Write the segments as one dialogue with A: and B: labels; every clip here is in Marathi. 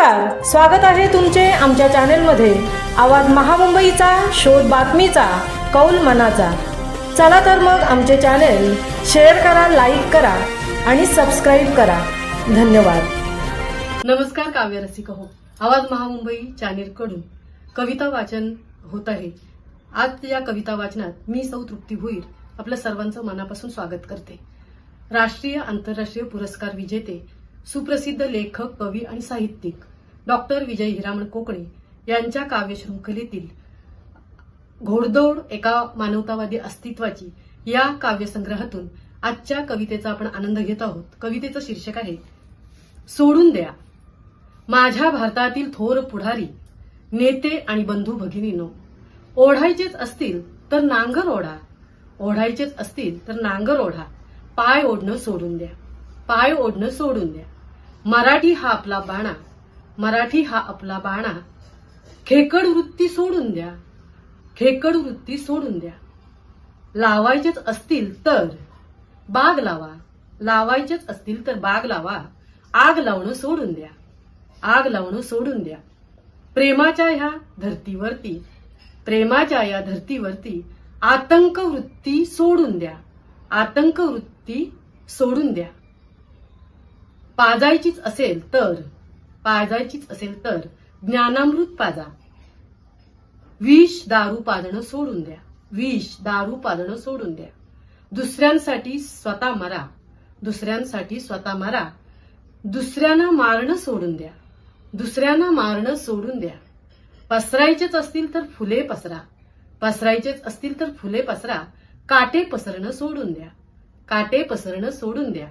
A: नमस्कार. स्वागत आहे तुमचे आमच्या चॅनेलमध्ये. आवाज महामुंबईचा शोध बातमीचा कौल मनाचा. चला तर मग आमचे चॅनेल शेअर करा लाईक करा आणि सबस्क्राईब करा. धन्यवाद.
B: नमस्कार काव्य रसिक हो. आवाज महामुंबई चॅनेल कडून कविता वाचन होत आहे. आज या कविता वाचनात मी सौ तृप्ती भुईर आपल्या सर्वांचं मनापासून स्वागत करते. राष्ट्रीय आंतरराष्ट्रीय पुरस्कार विजेते सुप्रसिद्ध लेखक कवी आणि साहित्यिक डॉक्टर विजय हिरामण कोकणे यांच्या काव्यशृंखलेतील घोडदौड एका मानवतावादी अस्तित्वाची या काव्यसंग्रहातून आजच्या कवितेचा आपण आनंद घेत आहोत. कवितेचं शीर्षक आहे सोडून द्या. माझ्या भारतातील थोर पुढारी नेते आणि बंधू भगिनीनो ओढायचेच असतील तर नांगर ओढा. ओढायचेच असतील तर नांगर ओढा. पाय ओढणं सोडून द्या. पाय ओढणं सोडून द्या. मराठी हा आपला बाणा. मराठी हा आपला बाणा. खेकड वृत्ती सोडून द्या. खेकड वृत्ती सोडून द्या. लावायचेच असतील तर बाग लावा. लावायचेच असतील तर बाग लावा. आग लावणं सोडून द्या. आग लावणं सोडून द्या. प्रेमाच्या ह्या धर्तीवरती प्रेमाच्या या धर्तीवरती आतंक वृत्ती सोडून द्या. आतंक वृत्ती सोडून द्या. पाजायचीच असेल तर पाजायचीच असेल तर ज्ञानामृत पाजा. विष दारू पाजणं सोडून द्या. विष दारू पाजणं सोडून द्या. दुसऱ्यांसाठी स्वतः मरा. दुसऱ्यांसाठी स्वतः मरा. दुसऱ्यांना मारणं सोडून द्या. दुसऱ्यांना मारणं सोडून द्या. पसरायचेच असतील तर फुले पसरा. पसरायचेच असतील तर फुले पसरा. काटे पसरणं सोडून द्या. काटे पसरणं सोडून द्या.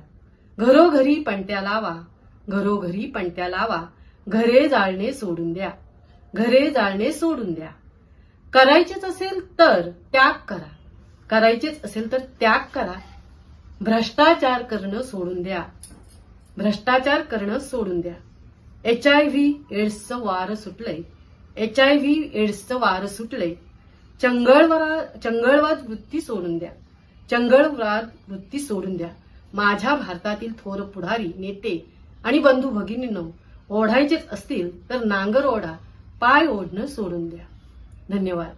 B: घरोघरी पणत्या लावा घरोघरी पणत्या लावा घरे जाळणे सोडून द्या घरे जाळणे सोडून द्या. करायचेच असेल तर त्याग करा करायचेच असेल तर त्याग करा. भ्रष्टाचार करणं सोडून द्या भ्रष्टाचार करणं सोडून द्या. एच आय व्ही एड्सचं वार सुटलंय एच आय व्ही एड्सचं वार सुटलंय. चंगळवरा चंगळवाद वृत्ती सोडून द्या चंगळवाद वृत्ती सोडून द्या. माझ्या भारतातील थोर पुढारी नेते आणि बंधू भगिनींनो ओढायचेच असतील तर नांगर ओढा पाय ओढणं सोडून द्या. धन्यवाद.